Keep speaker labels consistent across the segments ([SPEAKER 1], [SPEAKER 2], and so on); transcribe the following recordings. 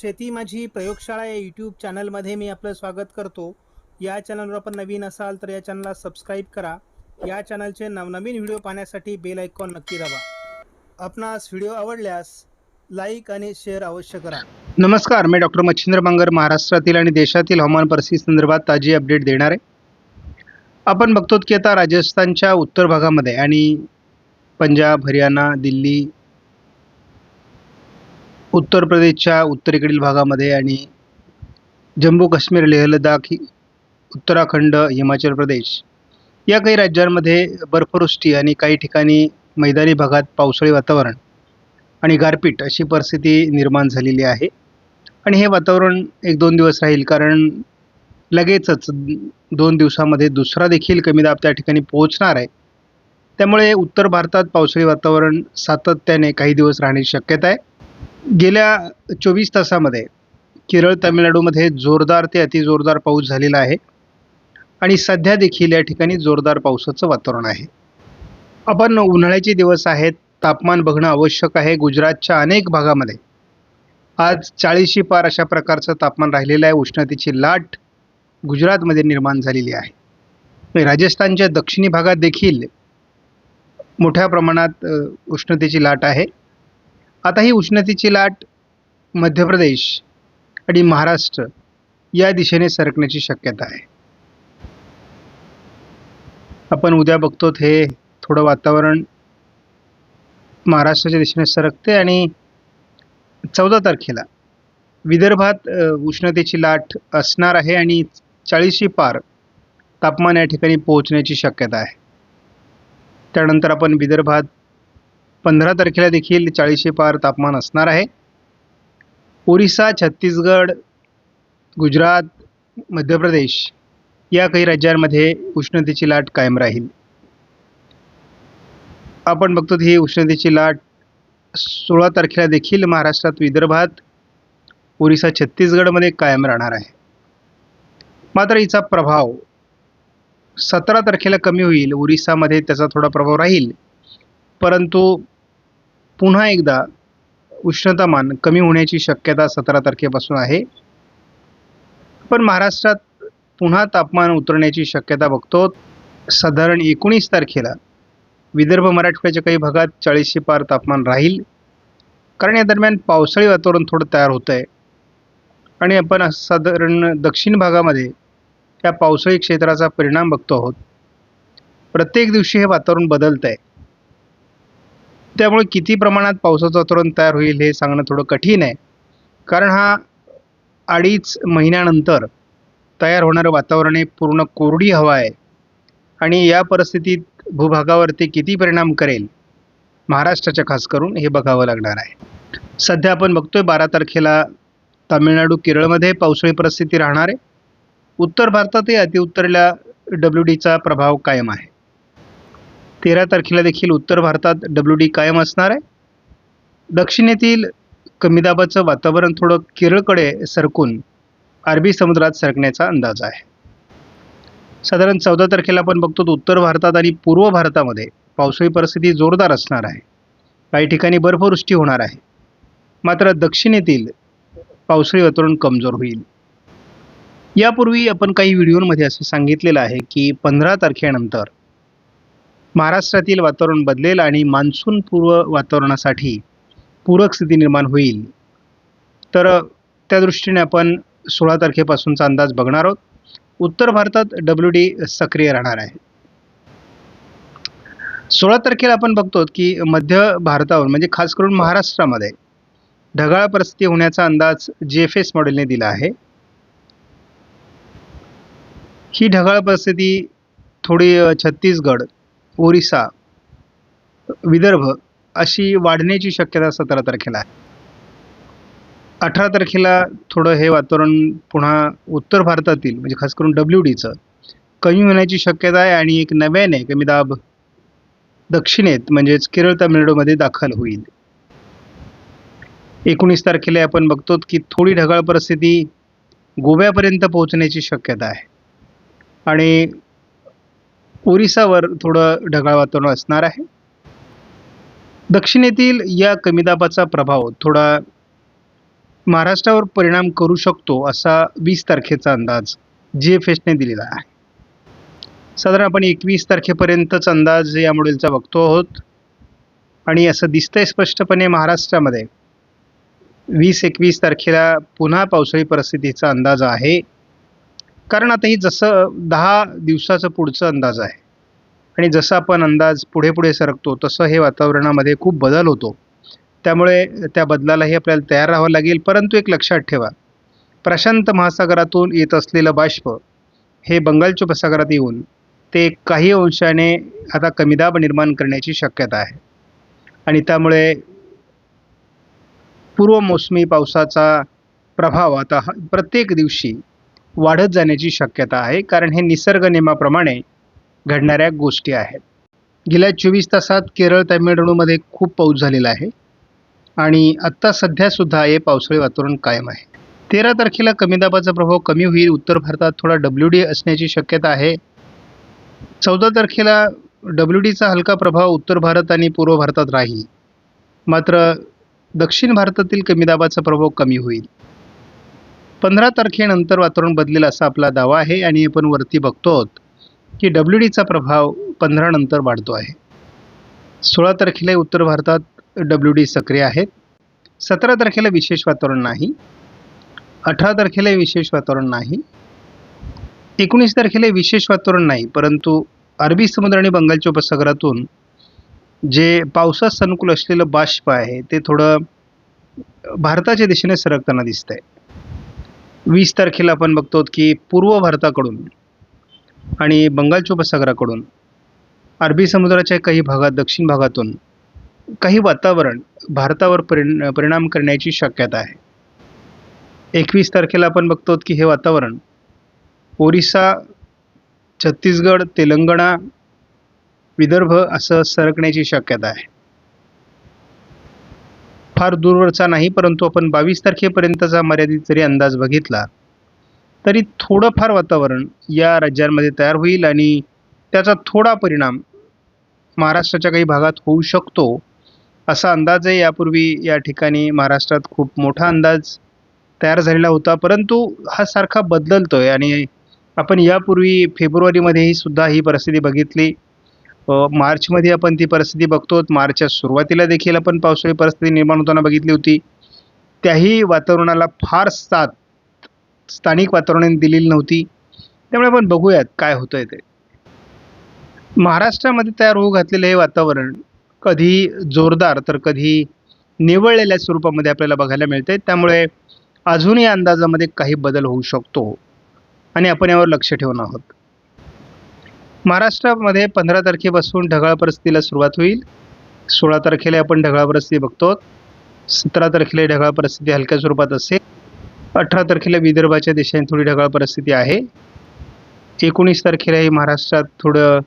[SPEAKER 1] शेती माझी प्रयोगशाळा या यूट्यूब चॅनलमध्ये मी आपलं स्वागत करतो. या चॅनलवर आपण नवीन असाल तर या चॅनलला सबस्क्राईब करा. या चॅनलचे नवनवीन व्हिडिओ पाहण्यासाठी बेल आयकॉन नक्की दाबा. आपणास व्हिडिओ आवडल्यास लाईक आणि शेअर अवश्य करा.
[SPEAKER 2] नमस्कार मी डॉक्टर मच्छिंद्र बांगर महाराष्ट्रातील आणि देशातील हवामान परिस्थिती संदर्भात ताजी अपडेट देणार आहे. आपण बघतो की आता राजस्थानच्या उत्तर भागामध्ये आणि पंजाब हरियाणा दिल्ली उत्तर प्रदेशच्या उत्तरेकडील भागामध्ये आणि जम्मू काश्मीर लेह लडाख उत्तराखंड हिमाचल प्रदेश या काही राज्यांमध्ये बर्फवृष्टी आणि काही ठिकाणी मैदानी भागात पावसाळी वातावरण आणि गारपीट अशी परिस्थिती निर्माण झालेली आहे. आणि हे वातावरण एक दोन दिवस राहील कारण लगेचच दोन दिवसामध्ये दुसरा देखील कमी दाब त्या ठिकाणी पोहोचणार आहे. त्यामुळे उत्तर भारतात पावसाळी वातावरण सातत्याने काही दिवस राहण्याची शक्यता आहे. गेल्या चोवीस तासामध्ये केरळ तामिळनाडूमध्ये जोरदार ते अतिजोरदार पाऊस झालेला आहे आणि सध्या देखील या ठिकाणी जोरदार पावसाचं वातावरण आहे. आपण उन्हाळ्याचे दिवस आहेत तापमान बघणं आवश्यक आहे. गुजरातच्या अनेक भागामध्ये आज चाळीशी पार अशा प्रकारचं तापमान राहिलेलं आहे. उष्णतेची लाट गुजरातमध्ये निर्माण झालेली आहे. राजस्थानच्या दक्षिणी भागात देखील मोठ्या प्रमाणात उष्णतेची लाट आहे. आता ही उष्णतेची लाट मध्य प्रदेश आणि महाराष्ट्र या दिशेने सरकण्याची शक्यता आहे. आपण उद्या बघतो हे थोडं वातावरण महाराष्ट्राच्या दिशेने सरकते आणि चौदा तारखेला विदर्भात उष्णतेची लाट असणार आहे आणि चाळीशी पार तापमान या ठिकाणी पोहोचण्याची शक्यता आहे. त्यानंतर आपण विदर्भात पंधरा तारखेला देखील चाळीसशे पार तापमान असणार आहे. ओरिसा छत्तीसगड गुजरात मध्य प्रदेश या काही राज्यांमध्ये उष्णतेची लाट कायम राहील. आपण बघतो ही उष्णतेची लाट सोळा तारखेला देखील महाराष्ट्रात विदर्भात ओरिसा छत्तीसगडमध्ये कायम राहणार आहे. मात्र हिचा प्रभाव सतरा तारखेला कमी होईल. ओरिसामध्ये त्याचा थोडा प्रभाव राहील. परंतु पुन्हा एकदा उष्णतामान कमी होण्याची शक्यता सतरा तारखेपासून आहे. पण महाराष्ट्रात पुन्हा तापमान उतरण्याची शक्यता बघतो. साधारण एकोणीस तारखेला विदर्भ मराठवाड्याच्या काही भागात चाळीसशे पार तापमान राहील. कारण या दरम्यान पावसाळी वातावरण थोडं तयार होतं आहे आणि आपण साधारण दक्षिण भागामध्ये या पावसाळी क्षेत्राचा परिणाम बघतो आहोत. प्रत्येक दिवशी हे वातावरण बदलतं आहे त्यामुळे किती प्रमाणात पावसाचं वातावरण तयार होईल हे सांगणं थोडं कठीण आहे. कारण हा अडीच महिन्यानंतर तयार होणारं वातावरण हे पूर्ण कोरडी हवा आहे. आणि या परिस्थितीत भूभागावरती किती परिणाम करेल? महाराष्ट्राच्या खास करून हे बघावं लागणार आहे. सध्या आपण बघतोय बारा तारखेला तामिळनाडू केरळमध्ये पावसाळी परिस्थिती राहणार आहे. उत्तर भारतातही अतिउत्तरेला डब्ल्यू डीचा प्रभाव कायम आहे. तेरा तारखेला देखील उत्तर भारतात डब्ल्यू डी कायम असणार आहे. दक्षिणेतील कमी दाबाचं वातावरण थोडं केरळकडे सरकून अरबी समुद्रात सरकण्याचा अंदाज आहे. साधारण चौदा तारखेला आपण बघतो तर उत्तर भारतात आणि पूर्व भारतामध्ये पावसाळी परिस्थिती जोरदार असणार आहे. काही ठिकाणी बर्फवृष्टी होणार आहे. मात्र दक्षिणेतील पावसाळी वातावरण कमजोर होईल. यापूर्वी आपण काही व्हिडिओमध्ये असं सांगितलेलं आहे की पंधरा तारखेनंतर महाराष्ट्रातील वातावरण बदलेल आणि मान्सून पूर्व वातावरणासाठी पूरक स्थिती निर्माण होईल. तर त्या दृष्टीने आपण सोळा तारखेपासूनचा अंदाज बघणार आहोत. उत्तर भारतात डब्ल्यू डी सक्रिय राहणार आहे. सोळा तारखेला आपण बघतो की मध्य भारतावर म्हणजे खास करून महाराष्ट्रामध्ये ढगाळ परिस्थिती होण्याचा अंदाज जी एफ एस मॉडेलने दिला आहे. ही ढगाळ परिस्थिती थोडी छत्तीसगड ओरिसा विदर्भ अशी वाढण्याची शक्यता सतरा तारखेला आहे. अठरा तारखेला थोडं हे वातावरण पुन्हा उत्तर भारतातील म्हणजे खास करून डब्ल्यू डीचं कमी होण्याची शक्यता आहे आणि एक नव्याने कमी दाब दक्षिणेत म्हणजेच केरळ तामिळनाडूमध्ये दाखल होईल. एकोणीस तारखेला आपण बघतो की थोडी ढगाळ परिस्थिती गोव्यापर्यंत पोहोचण्याची शक्यता आहे. आणि ओरिसावर थोडं ढगाळ वातावरण असणार आहे. दक्षिणेतील या कमी दाबाचा प्रभाव थोडा महाराष्ट्रावर परिणाम करू शकतो असा वीस तारखेचा अंदाज जी एफ एसने दिलेला आहे. साधारण आपण एकवीस तारखेपर्यंतच अंदाज या मॉडेलचा बघतो आहोत. आणि असं दिसतंय स्पष्टपणे महाराष्ट्रामध्ये वीस एकवीस तारखेला पुन्हा पावसाळी परिस्थितीचा अंदाज आहे. कारण आता ही जसं दहा दिवसाचं पुढचं अंदाज आहे. आणि जसं आपण अंदाज पुढे पुढे सरकतो तसं हे वातावरणामध्ये खूप बदल होतो. त्यामुळे त्या बदलालाही आपल्याला तयार राहावं लागेल. परंतु एक लक्षात ठेवा प्रशांत महासागरातून येत असलेलं बाष्प हे बंगालच्या उपसागरात येऊन ते काही अंशाने आता कमी दाब निर्माण करण्याची शक्यता आहे. आणि त्यामुळे पूर्व मोसमी पावसाचा प्रभाव आता हा- प्रत्येक दिवशी वाढत जाण्याची शक्यता आहे कारण हे निसर्ग नियमाप्रमाणे घडणाऱ्या गोष्टी आहेत. गेल्या चोवीस तासात केरळ तामिळनाडूमध्ये खूप पाऊस झालेला आहे आणि आत्ता सध्यासुद्धा हे पावसाळी वातावरण कायम आहे. तेरा तारखेला कमी दाबाचा प्रभाव कमी होईल उत्तर भारतात थोडा डब्ल्यू डी असण्याची शक्यता आहे. चौदा तारखेला डब्ल्यू डीचा हलका प्रभाव उत्तर भारत आणि पूर्व भारतात राहील. मात्र दक्षिण भारतातील कमी दाबाचा प्रभाव कमी होईल. पंधरा तारखेनंतर वातावरण बदलेल असा आपला दावा आहे आणि आपण वरती बघतो आहोत की डब्ल्यू डीचा प्रभाव पंधरा नंतर वाढतो आहे. सोळा तारखेला उत्तर भारतात डब्ल्यू डी सक्रिय आहेत सतरा तारखेला विशेष वातावरण नाही. अठरा तारखेला विशेष वातावरण नाही. एकोणीस तारखेला विशेष वातावरण नाही परंतु अरबी समुद्र आणि बंगालच्या उपसागरातून जे पावसास अनुकूल असलेलं बाष्प आहे ते थोडं भारताच्या दिशेने सरकताना दिसतंय. वीस तारखेला आपण बघतो की पूर्व भारताकडून आणि बंगालच्या उपसागराकडून अरबी समुद्राच्या काही भागात दक्षिण भागातून काही वातावरण भारतावर परिण परिणाम करण्याची शक्यता आहे. एकवीस तारखेला आपण बघतो की हे वातावरण ओरिसा छत्तीसगड तेलंगणा विदर्भ असं सरकण्याची शक्यता आहे. फार दूरवरचा नाही परंतु आपण बावीस तारखेपर्यंतचा मर्यादित जरी अंदाज बघितला तरी थोडंफार वातावरण या राज्यांमध्ये तयार होईल आणि त्याचा थोडा परिणाम महाराष्ट्राच्या काही भागात होऊ शकतो असा अंदाजही यापूर्वी या ठिकाणी महाराष्ट्रात खूप मोठा अंदाज तयार झालेला होता. परंतु हा सारखा बदलतो आहे आणि आपण यापूर्वी फेब्रुवारीमध्येही सुद्धा ही परिस्थिती बघितली. मार्चमध्ये आपण ती परिस्थिती बघतो. मार्चच्या सुरुवातीला देखील आपण पावसाळी परिस्थिती निर्माण होताना बघितली होती. त्याही वातावरणाला फार साथ स्थानिक वातावरणाने दिलेली नव्हती. त्यामुळे आपण बघूयात काय होतंय ते. महाराष्ट्रामध्ये तयार होऊ घातलेलं हे वातावरण कधी जोरदार तर कधी निवळलेल्या स्वरूपामध्ये आपल्याला बघायला मिळते त्यामुळे अजूनही अंदाजामध्ये काही बदल होऊ शकतो. आणि आपण यावर लक्ष ठेवून आहोत. महाराष्ट्रामध्ये पंधरा तारखेपासून ढगाळ परिस्थितीला सुरुवात होईल. सोळा तारखेला आपण ढगाळ परिस्थिती बघतो. सतरा तारखेला ढगाळ परिस्थिती हलक्या स्वरूपात असेल. अठरा तारखेला विदर्भाच्या दिशेने थोडी ढगाळ परिस्थिती आहे. एकोणीस तारखेला ही महाराष्ट्रात थोडं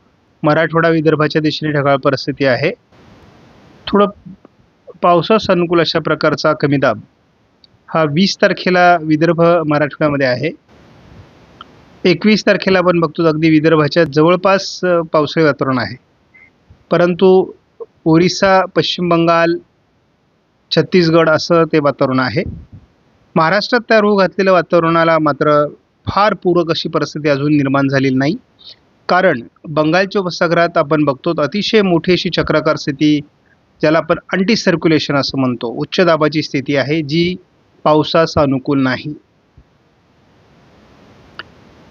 [SPEAKER 2] मराठवाडा विदर्भाच्या दिशेने ढगाळ परिस्थिती आहे. थोडं पावसास अनुकूल अशा प्रकारचा कमी दाब. हा वीस तारखेला विदर्भ मराठवाड्यामध्ये आहे. एकवीस तारखेला आपण बघतो अगदी विदर्भाच्या जवळपास पावसाळी वातावरण आहे. परंतु ओरिसा पश्चिम बंगाल छत्तीसगड असं ते वातावरण आहे. महाराष्ट्रात तयार होऊ घातलेल्या वातावरणाला मात्र फार पूरक अशी परिस्थिती अजून निर्माण झालेली नाही. कारण बंगालच्या उपसागरात आपण बघतो अतिशय मोठी अशी चक्राकार स्थिती ज्याला आपण अँटी सर्क्युलेशन असं म्हणतो. उच्च दाबाची स्थिती आहे जी पावसास अनुकूल नाही.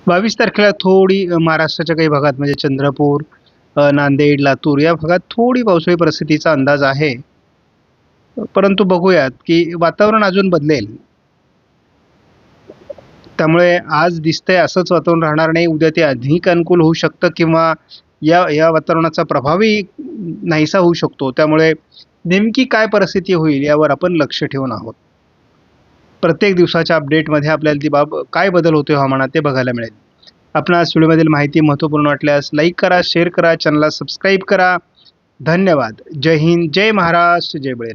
[SPEAKER 2] बावीस तारखेला थोडी महाराष्ट्राच्या काही भागात म्हणजे चंद्रपूर नांदेड लातूर या भागात थोडी पावसाळी परिस्थितीचा अंदाज आहे. परंतु बघूयात की वातावरण अजून बदलेल. त्यामुळे आज दिसतंय असंच वातावरण राहणार नाही. उद्या ते अधिक अनुकूल होऊ शकतं किंवा या या वातावरणाचा प्रभावही नाहीसा होऊ शकतो. त्यामुळे नेमकी काय परिस्थिती होईल यावर आपण लक्ष ठेवून आहोत. प्रत्येक दिवसाच्या अपडेटमध्ये आपल्याला ती बाब काय बदल होतो हवामानात ते बघायला मिळेल. आपणास व्हिडिओमधील माहिती महत्त्वपूर्ण वाटल्यास लाईक करा शेअर करा चॅनलला सबस्क्राईब करा. धन्यवाद. जय हिंद जय महाराष्ट्र जय बळीराम.